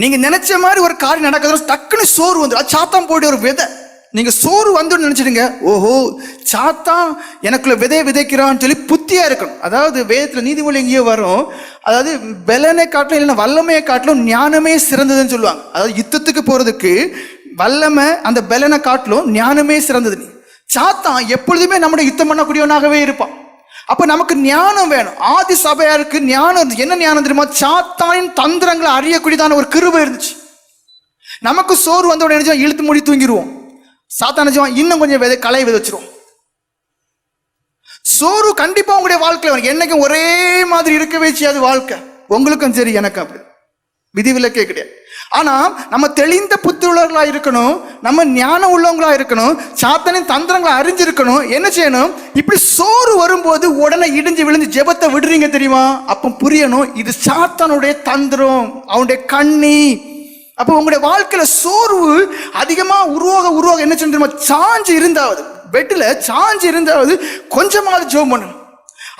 நீங்க நினைச்ச மாதிரி ஒரு காரியம் நடக்கிறது டக்குன்னு சோறு வந்துடும் அது சாத்தான் போடி ஒரு விதை. நீங்க சோறு வந்துடும் நினச்சிடுங்க. ஓஹோ சாத்தான் எனக்குள்ள விதை விதைக்கிறான்னு சொல்லி புத்தியா இருக்கணும். அதாவது வேதத்துல நீதிமொழி எங்கேயோ வரும். அதாவது பலனை காட்டிலும் இல்லைன்னா வல்லமையை காட்டிலும் ஞானமே சிறந்ததுன்னு சொல்லுவாங்க. அதாவது யுத்தத்துக்கு போறதுக்கு வல்லமை அந்த பலனை காட்டிலும் ஞானமே சிறந்தது. சாத்தான் எப்பொழுதுமே நம்முடைய யுத்தம் பண்ணக்கூடியவனாகவே இருப்பான். அப்ப நமக்கு ஞானம் வேணும். ஆதி சபையாருக்கு ஞானம் இருந்துச்சு. என்ன ஞானம் தெரியுமா? சாத்தானின் தந்திரங்களை அறியக்கூடியதான ஒரு கிருபை இருந்துச்சு. நமக்கு சோறு வந்த உடனே நினைச்சா இழுத்து மூடி தூங்கிடுவோம். சாத்தான் நினைச்சவன் இன்னும் கொஞ்சம் விதை களை விதைச்சிரும் சோறு கண்டிப்பா உங்களுடைய வாழ்க்கையில் என்னைக்கும் ஒரே மாதிரி இருக்கவே செய்யாது வாழ்க்கை. உங்களுக்கும் சரி எனக்கு அப்படி. விதிவிலக்கே கிடையாது. ஆனா நம்ம தெளிந்த புத்துள்ளவர்களா இருக்கணும் நம்ம ஞானம் உள்ளவங்களா இருக்கணும் சாத்தனின் தந்திரங்களை அறிஞ்சிருக்கணும் என்ன செய்யணும்? இப்படி சோறு வரும்போது உடனே இடிஞ்சு விழுந்து ஜெபத்தை விடுறீங்க தெரியுமா? அப்ப புரியணும் இது சாத்தானுடைய தந்திரம் அவனுடைய கண்ணி. அப்போ உங்களுடைய வாழ்க்கையில சோர்வு அதிகமா உருவாக உருவாக என்ன செய்யணும் தெரியுமா? சாஞ்சு இருந்தாவது பெட்டில் சாஞ்சு இருந்தாவது கொஞ்சமாவது ஜோம் பண்ணணும்.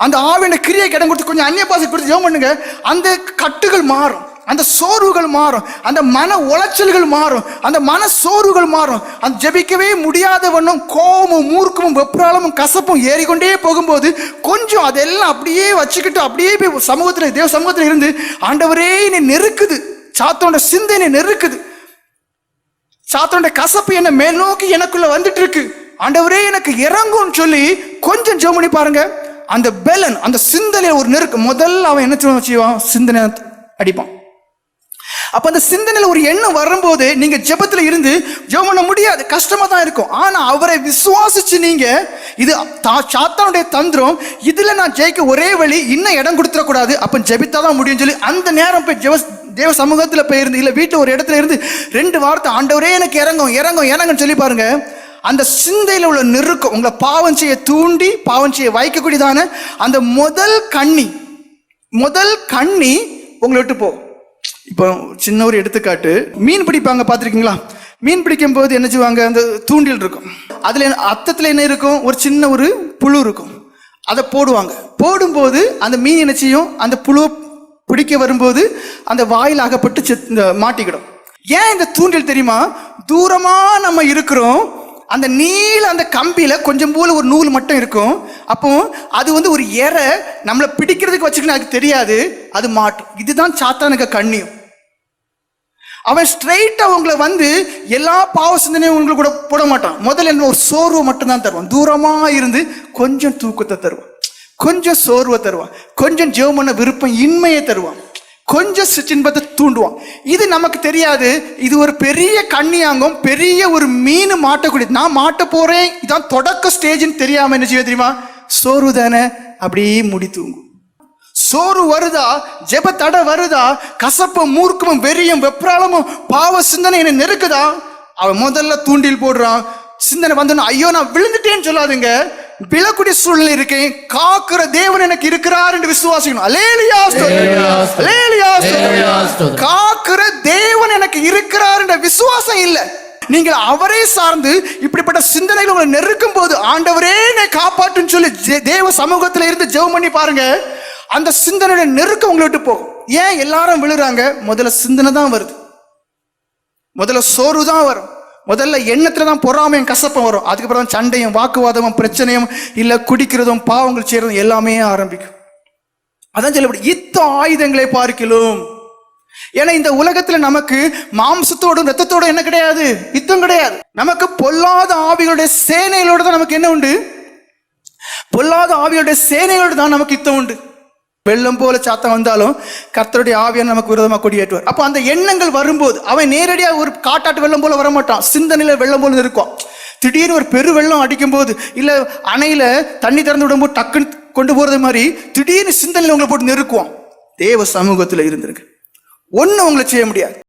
அந்த ஆவின கிரியை இடம் கொடுத்து கொஞ்சம் அந்நிய பாசை கொடுத்து ஜோம் பண்ணுங்க அந்த கட்டுகள் மாறும். அந்த சோர்வுகள் மாறும். அந்த மன உளைச்சல்கள் மாறும். அந்த மன சோர்வுகள் மாறும். அந்த ஜெபிக்கவே முடியாதவண்ணும் கோபமும் மூர்க்கமும் வெப்ராளமும் கசப்பும் ஏறிக்கொண்டே போகும்போது கொஞ்சம் அதெல்லாம் அப்படியே வச்சுக்கிட்டு அப்படியே போய் சமூகத்தில் தேவ சமூகத்தில் இருந்து ஆண்டவரே என்னை நெருக்குது. சாத்தோட சிந்தனை நெருக்குது. சாத்தோட கசப்பு என்ன மேல் நோக்கி எனக்குள்ள வந்துட்டு இருக்கு ஆண்டவரே எனக்கு இறங்கும்னு சொல்லி கொஞ்சம் ஜெபம் பண்ணி பாருங்க. அந்த பெலன் அந்த சிந்தனை ஒரு நெருக்கு முதல்ல அவன் என்ன சொல்லுவான் செய்வான்? சிந்தனை அடிப்பான். அப்போ அந்த சிந்தனையில் ஒரு எண்ணம் வரும்போது நீங்கள் ஜெபத்தில் இருந்து ஜெபம் பண்ண முடியாது கஷ்டமாக தான் இருக்கும். ஆனால் அவரை விசுவாசிச்சு நீங்கள் இது தா- சாத்தானுடைய தந்திரம் இதில் நான் ஜெயிக்க ஒரே வழி இன்னும் இடம் கொடுத்துடக்கூடாது. ஜெபித்தா தான் முடியும்னு சொல்லி அந்த நேரம் போய் ஜெப தேவ சமூகத்தில் போயிருந்து இல்லை வீட்டில் ஒரு இடத்துல இருந்து ரெண்டு வார்த்தை ஆண்டவரே எனக்கு இறங்கும் இறங்கும் இறங்குன்னு சொல்லி பாருங்க. அந்த சிந்தையில் உள்ள நெருக்கம் உங்களை பாவம் செய்ய தூண்டி பாவம் செய்ய வைக்கக்கூடியதான அந்த முதல் கண்ணி முதல் கண்ணி உங்களை விட்டு போ. இப்போ சின்ன ஒரு எடுத்துக்காட்டு. மீன் பிடிப்பாங்க பார்த்துருக்கீங்களா? மீன் பிடிக்கும் போது என்ன செய்வாங்க? அந்த தூண்டில் இருக்கும். அதில் என்ன- அத்தத்தில் என்ன இருக்கும்? ஒரு சின்ன ஒரு புழு இருக்கும். அதை போடுவாங்க. போடும்போது அந்த மீன் என்ன செய்யும்? அந்த புழுவை பிடிக்க வரும்போது அந்த வாயில் அகப்பட்டு செத் இந்த மாட்டிக்கிடும். ஏன் இந்த தூண்டில் தெரியுமா? தூரமாக நம்ம இருக்கிறோம். அந்த நீல அந்த கம்பியில் கொஞ்சம் போல ஒரு நூல் மட்டும் இருக்கும். அப்போ அது வந்து ஒரு எரை நம்மளை பிடிக்கிறதுக்கு வச்சுக்கணும். அதுக்கு தெரியாது. அது மாட்டும். இதுதான் சாத்தானுக்கு கண்ணியம். அவன் ஸ்ட்ரைட்டாக உங்களை வந்து எல்லா பாவ சிந்தனையும் உங்களுக்கு கூட போட மாட்டான். முதல்ல என்ன ஒரு சோர்வை மட்டும்தான் தருவான். தூரமாக இருந்து கொஞ்சம் தூக்கத்தை தருவான். கொஞ்சம் சோர்வை தருவான். கொஞ்சம் ஜெபம் பண்ண விருப்பம் இன்மையை தருவான். கொஞ்சம் சின்பத்தை தூண்டுவான். இது நமக்கு தெரியாது. இது ஒரு பெரிய கண்ணியாங்கம் பெரிய ஒரு மீன் மாட்டக்கூடியது நான் மாட்ட போகிறேன் இதான் தொடக்க ஸ்டேஜ்னு தெரியாமல் என்ன செய்ய தெரியுமா? சோர்வு தானே அப்படியே முடி தூங்கும். சோறு வருதா? ஜெப தடை வருதா? கசப்பும் மூர்க்கமும் வெறியும் வெப்ராளமும் பாவ சிந்தனை என்னை நெருக்குதா? அவன் முதல்ல தூண்டில் போடுறான். சிந்தனை வந்தோன்னா ஐயோ நான் விழுந்துட்டேன்னு சொல்லாதுங்க. விழக்கூடிய சூழ்நிலை இருக்கேன். காக்குற தேவன் எனக்கு இருக்கிறார் என்று விசுவாசிக்கணும். அலேலியா. அலேலியா. காக்குற தேவன் எனக்கு இருக்கிறார் என்ற விசுவாசம் இல்லை. நீங்கள் அவரே சார்ந்து இப்படிப்பட்ட சிந்தனைகள் உங்களை நெருக்கும் போது ஆண்டவரே என்னை காப்பாற்றுன்னு சொல்லி தேவ சமூகத்தில் இருந்து ஜெபம் பண்ணி பாருங்க. அந்த சிந்தனையோட நெருக்கம் உங்களை விட்டு போகும். ஏன் எல்லாரும் விழுறாங்க? முதல்ல சிந்தனை தான் வருது. முதல்ல சோறு தான் வரும். முதல்ல எண்ணத்துல தான் பொறாமையும் கசப்பம் வரும். அதுக்கப்புறம் சண்டையும் வாக்குவாதமும் பிரச்சனையும் இல்ல குடிக்கிறதும் பாவங்கள் செய்யறதும் எல்லாமே ஆரம்பிக்கும். அதான் சொல்லப்படும் இத்த ஆயுதங்களை பார்க்கலாம். ஏன்னா இந்த உலகத்துல நமக்கு மாம்சத்தோடும் ரத்தத்தோடும் என்ன கிடையாது? யுத்தம் கிடையாது. நமக்கு பொல்லாத ஆவிகளுடைய சேனைகளோட தான் நமக்கு என்ன உண்டு? பொல்லாத ஆவிகளுடைய சேனைகளோடு தான் நமக்கு யுத்தம் உண்டு. வெள்ளம் போல சாத்தம் வந்தாலும் கர்த்தருடைய ஆவியான நமக்கு விரோதமாக கொடியேற்றுவார். அப்போ அந்த எண்ணங்கள் வரும்போது அவன் நேரடியாக ஒரு காட்டாட்டு வெள்ளம் போல வரமாட்டான். சிந்தனையில் வெள்ளம் போல இருக்கும் திடீர்னு ஒரு பெரு வெள்ளம் அடிக்கும்போது இல்லை அணையில் தண்ணி திறந்து விடும்போது டக்குன்னு கொண்டு போகிறது மாதிரி திடீர்னு சிந்தனையில் உங்களை போட்டு நெருக்குவோம் தேவ சமூகத்தில் இருந்திருக்கு. ஒன்றும் உங்களை செய்ய முடியாது.